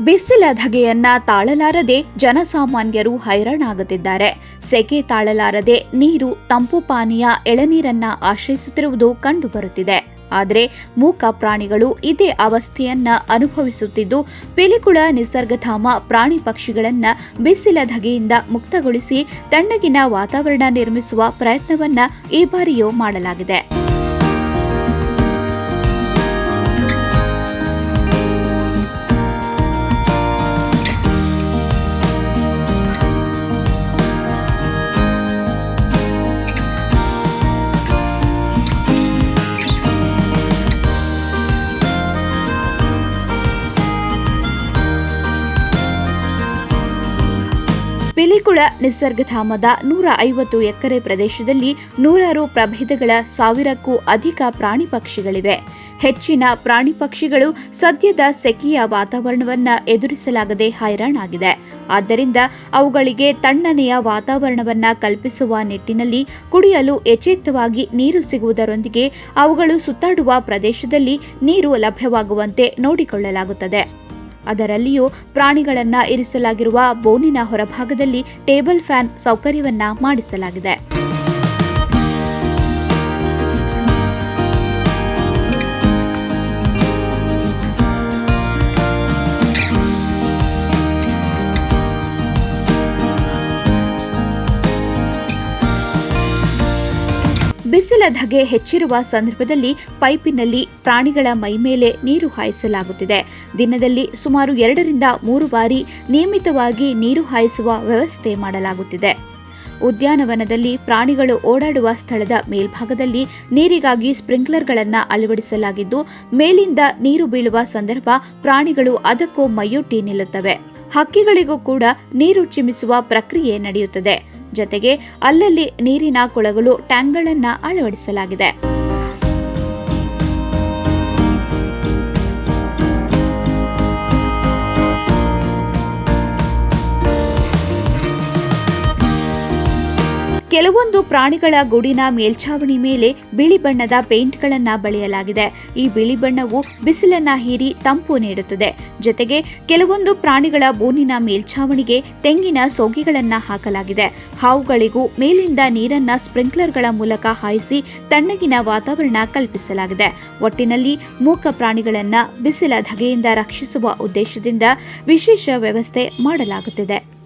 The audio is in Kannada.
ಬಿಸಿಲ ಧಗೆಯನ್ನ ತಾಳಲಾರದೆ ಜನಸಾಮಾನ್ಯರು ಹೈರಾಣಾಗುತ್ತಿದ್ದಾರೆ. ಸೆಕೆ ತಾಳಲಾರದೆ ನೀರು, ತಂಪು ಪಾನೀಯ, ಎಳನೀರನ್ನ ಆಶ್ರಯಿಸುತ್ತಿರುವುದು ಕಂಡುಬರುತ್ತಿದೆ. ಆದರೆ ಮೂಕ ಪ್ರಾಣಿಗಳು ಇದೇ ಅವಸ್ಥೆಯನ್ನ ಅನುಭವಿಸುತ್ತಿದ್ದು, ಪಿಲಿಕುಳ ನಿಸರ್ಗಧಾಮ ಪ್ರಾಣಿ ಪಕ್ಷಿಗಳನ್ನ ಬಿಸಿಲ ಧಗೆಯಿಂದ ಮುಕ್ತಗೊಳಿಸಿ, ತಣ್ಣಗಿನ ವಾತಾವರಣ ನಿರ್ಮಿಸುವ ಪ್ರಯತ್ನವನ್ನ ಈ ಬಾರಿಯೂ ಮಾಡಲಾಗಿದೆ. ಪಿಲಿಕುಳ ನಿಸರ್ಗಧಾಮದ ನೂರ ಐವತ್ತು ಎಕರೆ ಪ್ರದೇಶದಲ್ಲಿ ನೂರಾರು ಪ್ರಭೇದಗಳ ಸಾವಿರಕ್ಕೂ ಅಧಿಕ ಪ್ರಾಣಿ ಪಕ್ಷಿಗಳಿವೆ. ಹೆಚ್ಚಿನ ಪ್ರಾಣಿ ಪಕ್ಷಿಗಳು ಸದ್ಯದ ಸೆಕೆಯ ವಾತಾವರಣವನ್ನ ಎದುರಿಸಲಾಗದೆ ಹೈರಾಣಾಗಿದೆ. ಆದ್ದರಿಂದ ಅವುಗಳಿಗೆ ತಣ್ಣನೆಯ ವಾತಾವರಣವನ್ನ ಕಲ್ಪಿಸುವ ನಿಟ್ಟಿನಲ್ಲಿ ಕುಡಿಯಲು ಯಥೇಚ್ಛವಾಗಿ ನೀರು ಸಿಗುವುದರೊಂದಿಗೆ ಅವುಗಳು ಸುತ್ತಾಡುವ ಪ್ರದೇಶದಲ್ಲಿ ನೀರು ಲಭ್ಯವಾಗುವಂತೆ ನೋಡಿಕೊಳ್ಳಲಾಗುತ್ತದೆ. ಅದರಲ್ಲಿಯೂ ಪ್ರಾಣಿಗಳನ್ನ ಇರಿಸಲಾಗಿರುವ ಬೋನಿನ ಹೊರಭಾಗದಲ್ಲಿ ಟೇಬಲ್ ಫ್ಯಾನ್ ಸೌಕರ್ಯವನ್ನ ಮಾಡಿಸಲಾಗಿದೆ. ಬಿಸಿಲ ಧಗೆ ಹೆಚ್ಚಿರುವ ಸಂದರ್ಭದಲ್ಲಿ ಪೈಪಿನಲ್ಲಿ ಪ್ರಾಣಿಗಳ ಮೈಮೇಲೆ ನೀರು ಹಾಯಿಸಲಾಗುತ್ತಿದೆ. ದಿನದಲ್ಲಿ ಸುಮಾರು ಎರಡರಿಂದ ಮೂರು ಬಾರಿ ನಿಯಮಿತವಾಗಿ ನೀರು ಹಾಯಿಸುವ ವ್ಯವಸ್ಥೆ ಮಾಡಲಾಗುತ್ತಿದೆ. ಉದ್ಯಾನವನದಲ್ಲಿ ಪ್ರಾಣಿಗಳು ಓಡಾಡುವ ಸ್ಥಳದ ಮೇಲ್ಭಾಗದಲ್ಲಿ ನೀರಿಗಾಗಿ ಸ್ಪ್ರಿಂಕ್ಲರ್ಗಳನ್ನು ಅಳವಡಿಸಲಾಗಿದ್ದು, ಮೇಲಿಂದ ನೀರು ಬೀಳುವ ಸಂದರ್ಭ ಪ್ರಾಣಿಗಳು ಅದಕ್ಕೂ ಮೈಯೊಟ್ಟಿ ನಿಲ್ಲುತ್ತವೆ. ಹಕ್ಕಿಗಳಿಗೂ ಕೂಡ ನೀರು ಚಿಮ್ಮಿಸುವ ಪ್ರಕ್ರಿಯೆ ನಡೆಯುತ್ತದೆ. ಜತೆಗೆ ಅಲ್ಲಲ್ಲಿ ನೀರಿನ ಕೊಳಗಳು ಟ್ಯಾಂಕ್ಗಳನ್ನು ಅಳವಡಿಸಲಾಗಿದೆ. ಕೆಲವೊಂದು ಪ್ರಾಣಿಗಳ ಗುಡಿನ ಮೇಲ್ಛಾವಣಿ ಮೇಲೆ ಬಿಳಿ ಬಣ್ಣದ ಪೇಂಟ್ಗಳನ್ನ ಬಳಿಯಲಾಗಿದೆ. ಈ ಬಿಳಿ ಬಣ್ಣವು ಬಿಸಿಲನ್ನ ಹೀರಿ ತಂಪು ನೀಡುತ್ತದೆ. ಜೊತೆಗೆ ಕೆಲವೊಂದು ಪ್ರಾಣಿಗಳ ಬೂನಿನ ಮೇಲ್ಛಾವಣಿಗೆ ತೆಂಗಿನ ಸೋಗಿಗಳನ್ನ ಹಾಕಲಾಗಿದೆ. ಹಾವುಗಳಿಗೂ ಮೇಲಿಂದ ನೀರನ್ನ ಸ್ಪ್ರಿಂಕ್ಲರ್ಗಳ ಮೂಲಕ ಹಾಯಿಸಿ ತಣ್ಣಗಿನ ವಾತಾವರಣ ಕಲ್ಪಿಸಲಾಗಿದೆ. ಒಟ್ಟಿನಲ್ಲಿ ಮೂಕ ಪ್ರಾಣಿಗಳನ್ನ ಬಿಸಿಲ ಧಗೆಯಿಂದ ರಕ್ಷಿಸುವ ಉದ್ದೇಶದಿಂದ ವಿಶೇಷ ವ್ಯವಸ್ಥೆ ಮಾಡಲಾಗುತ್ತಿದೆ.